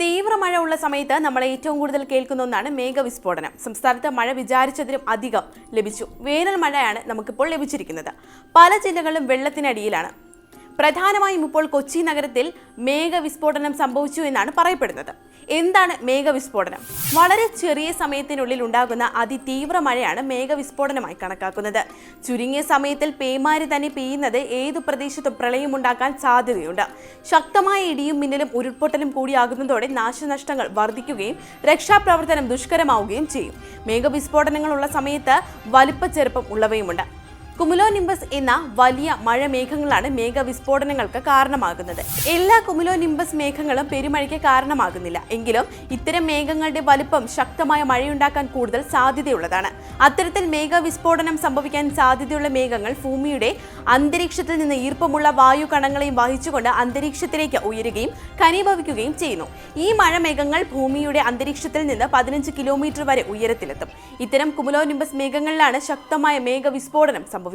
തീവ്ര മഴ ഉള്ള സമയത്ത് നമ്മൾ ഏറ്റവും കൂടുതൽ കേൾക്കുന്ന ഒന്നാണ് മേഘവിസ്ഫോടനം. സംസ്ഥാനത്ത് മഴ വിചാരിച്ചതിലും അധികം ലഭിച്ചു. വേനൽ മഴയാണ് നമുക്കിപ്പോൾ ലഭിച്ചിരിക്കുന്നത്. പല ജില്ലകളും വെള്ളത്തിനടിയിലാണ്. പ്രധാനമായും ഇപ്പോൾ കൊച്ചി നഗരത്തിൽ മേഘവിസ്ഫോടനം സംഭവിച്ചു എന്നാണ് പറയപ്പെടുന്നത്. എന്താണ് മേഘവിസ്ഫോടനം? വളരെ ചെറിയ സമയത്തിനുള്ളിൽ ഉണ്ടാകുന്ന അതിതീവ്ര മഴയാണ് മേഘവിസ്ഫോടനമായി കണക്കാക്കുന്നത്. ചുരുങ്ങിയ സമയത്തിൽ പേമാരി തന്നെ പെയ്യുന്നത് ഏത് പ്രദേശത്തും പ്രളയമുണ്ടാക്കാൻ സാധ്യതയുണ്ട്. ശക്തമായ ഇടിയും മിന്നലും ഉരുൾപൊട്ടലും കൂടിയാകുന്നതോടെ നാശനഷ്ടങ്ങൾ വർദ്ധിക്കുകയും രക്ഷാപ്രവർത്തനം ദുഷ്കരമാവുകയും ചെയ്യും. മേഘവിസ്ഫോടനങ്ങളുള്ള സമയത്ത് വലിപ്പച്ചെറുപ്പം ഉള്ളവയുമുണ്ട്. കുമുലോ നിംബസ് എന്ന വലിയ മഴമേഘങ്ങളാണ് മേഘവിസ്ഫോടനങ്ങൾക്ക് കാരണമാകുന്നത്. എല്ലാ കുമുലോ നിംബസ് മേഘങ്ങളും പെരുമഴയ്ക്ക് കാരണമാകുന്നില്ല. എങ്കിലും ഇത്തരം മേഘങ്ങളുടെ വലുപ്പം ശക്തമായ മഴയുണ്ടാക്കാൻ കൂടുതൽ സാധ്യതയുള്ളതാണ്. അത്തരത്തിൽ മേഘവിസ്ഫോടനം സംഭവിക്കാൻ സാധ്യതയുള്ള മേഘങ്ങൾ ഭൂമിയുടെ അന്തരീക്ഷത്തിൽ നിന്ന് ഈർപ്പമുള്ള വായു കണങ്ങളെയും വഹിച്ചുകൊണ്ട് അന്തരീക്ഷത്തിലേക്ക് ഉയരുകയും ഖനീഭവിക്കുകയും ചെയ്യുന്നു. ഈ മഴമേഘങ്ങൾ ഭൂമിയുടെ അന്തരീക്ഷത്തിൽ നിന്ന് പതിനഞ്ച് കിലോമീറ്റർ വരെ ഉയരത്തിലെത്തും. ഇത്തരം കുമുലോ നിംബസ് മേഘങ്ങളിലാണ് ശക്തമായ മേഘവിസ്ഫോടനം സംഭവിക്കുന്നത്.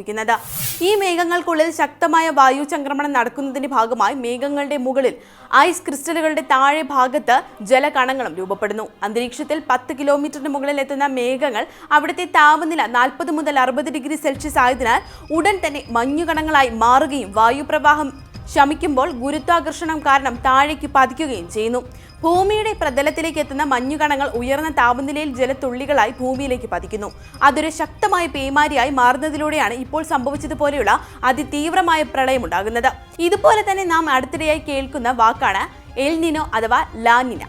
ഈ മേഘങ്ങൾക്കുള്ളിൽ ശക്തമായ വായു ചംക്രമണം നടക്കുന്നതിന്റെ ഭാഗമായി മേഘങ്ങളുടെ മുകളിൽ ഐസ് ക്രിസ്റ്റലുകളുടെ താഴെ ഭാഗത്ത് ജലകണങ്ങളും രൂപപ്പെടുന്നു. അന്തരീക്ഷത്തിൽ പത്ത് കിലോമീറ്ററിന് മുകളിൽ എത്തുന്ന മേഘങ്ങൾ അവിടുത്തെ താപനില നാൽപ്പത് മുതൽ അറുപത് ഡിഗ്രി സെൽഷ്യസ് ആയതിനാൽ ഉടൻ തന്നെ മഞ്ഞുകണങ്ങളായി മാറുകയും വായുപ്രവാഹം ശമിക്കുമ്പോൾ ഗുരുത്വാകർഷണം കാരണം താഴേക്ക് പതിക്കുകയും ചെയ്യുന്നു. ഭൂമിയുടെ പ്രതലത്തിലേക്ക് എത്തുന്ന മഞ്ഞുകണങ്ങൾ ഉയർന്ന താപനിലയിൽ ജലത്തുള്ളികളായി ഭൂമിയിലേക്ക് പതിക്കുന്നു. അതൊരു ശക്തമായ പേമാരിയായി മാറുന്നതിലൂടെയാണ് ഇപ്പോൾ സംഭവിച്ചതുപോലെയുള്ള അതിതീവ്രമായ പ്രളയമുണ്ടാകുന്നത് ഇതുപോലെ തന്നെ നാം അടുത്തിടെയായി കേൾക്കുന്ന വാക്കാണ് എൽനിനോ അഥവാ ലാനിന.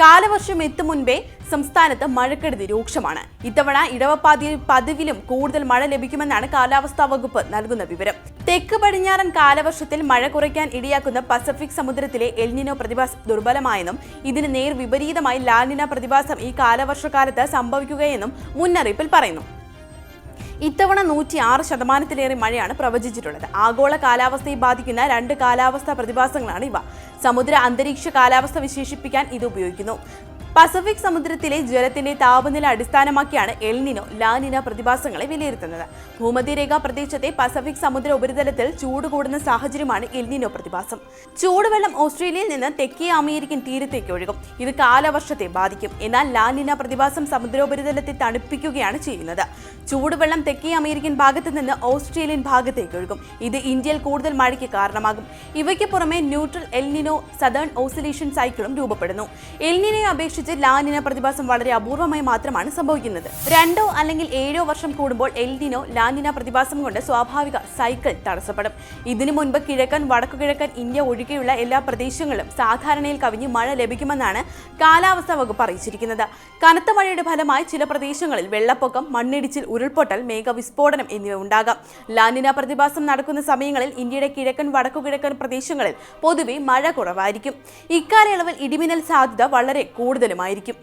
കാലവർഷം എത്തും മുൻപേ സംസ്ഥാനത്ത് മഴക്കെടുതി രൂക്ഷമാണ്. ഇത്തവണ ഇടവപ്പാതിയിൽ പതിവിലും കൂടുതൽ മഴ ലഭിക്കുമെന്നാണ് കാലാവസ്ഥാ വകുപ്പ് നൽകുന്ന വിവരം. തെക്ക് പടിഞ്ഞാറൻ കാലവർഷത്തിൽ മഴ കുറയ്ക്കാൻ ഇടയാക്കുന്ന പസഫിക് സമുദ്രത്തിലെ എൽനിനോ പ്രതിഭാസം ദുർബലമായെന്നും ഇതിന് നേർ വിപരീതമായി ലാലിന പ്രതിഭാസം ഈ കാലവർഷക്കാലത്ത് സംഭവിക്കുകയെന്നും മുന്നറിയിപ്പിൽ പറയുന്നു. ഇത്തവണ നൂറ്റി ആറ് ശതമാനത്തിലേറെ മഴയാണ് പ്രവചിച്ചിട്ടുള്ളത്. ആഗോള കാലാവസ്ഥയെ ബാധിക്കുന്ന രണ്ട് കാലാവസ്ഥാ പ്രതിഭാസങ്ങളാണ് ഇവ. സമുദ്ര അന്തരീക്ഷ കാലാവസ്ഥ വിശേഷിപ്പിക്കാൻ ഇത് ഉപയോഗിക്കുന്നു. പസഫിക് സമുദ്രത്തിലെ ജലത്തിന്റെ താപനില അടിസ്ഥാനമാക്കിയാണ് എൽനിനോ ലാനിന പ്രതിഭാസങ്ങളെ വിലയിരുത്തുന്നത്. ഭൂമധ്യരേഖ പ്രദേശത്തെ പസഫിക് സമുദ്ര ഉപരിതലത്തിൽ ചൂട് കൂടുന്ന സാഹചര്യമാണ് എൽനിനോ പ്രതിഭാസം. ചൂടുവെള്ളം ഓസ്ട്രേലിയയിൽ നിന്ന് തെക്കേ അമേരിക്കൻ തീരത്തേക്ക് ഒഴുകും. ഇത് കാലവർഷത്തെ ബാധിക്കും. എന്നാൽ ലാനിന പ്രതിഭാസം സമുദ്രോപരിതലത്തെ തണുപ്പിക്കുകയാണ് ചെയ്യുന്നത്. ചൂടുവെള്ളം തെക്കേ അമേരിക്കൻ ഭാഗത്ത് നിന്ന് ഓസ്ട്രേലിയൻ ഭാഗത്തേക്ക് ഒഴുകും. ഇത് ഇന്ത്യയിൽ കൂടുതൽ മഴയ്ക്ക് കാരണമാകും. ഇവയ്ക്ക് പുറമെ ന്യൂട്രൽ എൽനിനോ സദേൺ ഓസിലേഷൻ സൈക്കിളും രൂപപ്പെടുന്നു. എൽനിനെ അപേക്ഷിച്ച് ലാനിന പ്രതിഭാസം വളരെ അപൂർവമായി മാത്രമാണ് സംഭവിക്കുന്നത്. രണ്ടോ അല്ലെങ്കിൽ ഏഴോ വർഷം കൂടുമ്പോൾ എൽനിനോ ലാനിന പ്രതിഭാസം കൊണ്ട് സ്വാഭാവിക സൈക്കിൾ തടസ്സപ്പെടും. ഇതിനു മുൻപ് കിഴക്കൻ വടക്കുകിഴക്കൻ ഇന്ത്യ ഒഴികെയുള്ള എല്ലാ പ്രദേശങ്ങളും സാധാരണയിൽ കവിഞ്ഞ് മഴ ലഭിക്കുമെന്നാണ് കാലാവസ്ഥാ വകുപ്പ് അറിയിച്ചിരിക്കുന്നത്. കനത്ത മഴയുടെ ഫലമായി ചില പ്രദേശങ്ങളിൽ വെള്ളപ്പൊക്കം മണ്ണിടിച്ചിൽ ഉരുൾപൊട്ടൽ മേഘവിസ്ഫോടനം എന്നിവ ഉണ്ടാകാം. ലാനിന പ്രതിഭാസം നടക്കുന്ന സമയങ്ങളിൽ ഇന്ത്യയുടെ കിഴക്കൻ വടക്കുകിഴക്കൻ പ്രദേശങ്ങളിൽ പൊതുവെ മഴ കുറവായിരിക്കും. ഇക്കാലയളവിൽ ഇടിമിന്നൽ സാധ്യത വളരെ വിഷയമായിരിക്കും